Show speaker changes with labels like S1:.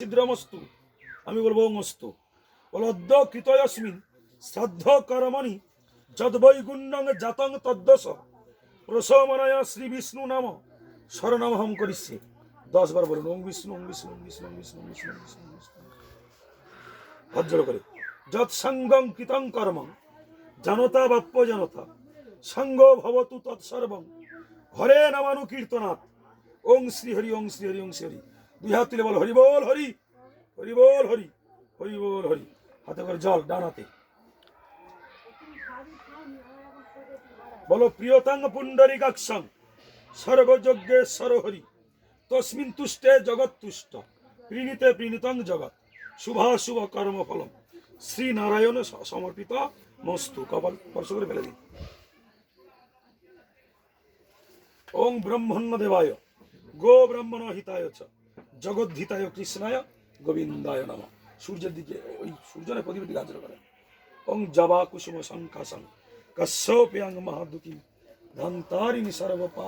S1: ছিদ্রমস্তু, আমি বলব মস্তু বলদ্য কৃতয়স্মিন, শ্রাদ্ধ কর্মণি, যদ্বৈগুণ্যং জাতং তদ্দশ প্রসমনায় শ্রী বিষ্ণু নাম, শরণমহম করিষ্যে। দশ বার বলুন ওম বিষ্ণু ওম বিষ্ণু ওম বিষ্ণু ওম বিষ্ণু ওম বিষ্ণু বিষ্ণু বিষ্ণু। ভজ্র করে। যৎসঙ্গং কৃতং কর্ম, জানতা বাপ্য জানতা। সঙ্গ ভবতু তৎসর্বং। হরে নামানু কীর্তনাথ ওং শ্রী হরি ওং শ্রী হরি ওং শ্রী হরি দুই হাত তুলে বল হরি বল হরি। হরি বল হরি। হরি বল হরি। হাতে করে জল ডান হাতে। বলো প্রিয়তাঙ্গ পুণ্ডরিকাক্ষং। সর্বযজ্ঞেশ্বর হরি তস্মিন তুষ্টে জগৎ তুষ্ট। প্রীণিতে প্রীণিতং জগৎ। শুভাশুভ শ্রী নারায়ণ সমর্পিত মস্তু। কপাল স্পর্শ করে ফেলে দিন। ওং ব্রহ্মণ্য দেবায় গো ব্রাহ্মণ হিতায় চ। জগদ্ধিতায় কৃষ্ণায় গোবিন্দায় নম। সূর্যের দিকে, ওই সূর্যের প্রদীপের দিকে আচরণ করেন ওং জবা কুসুম শঙ্কাশং কশ্যপ্যাং মহাদুতি, ধন্তারিণী সর্ব পাপ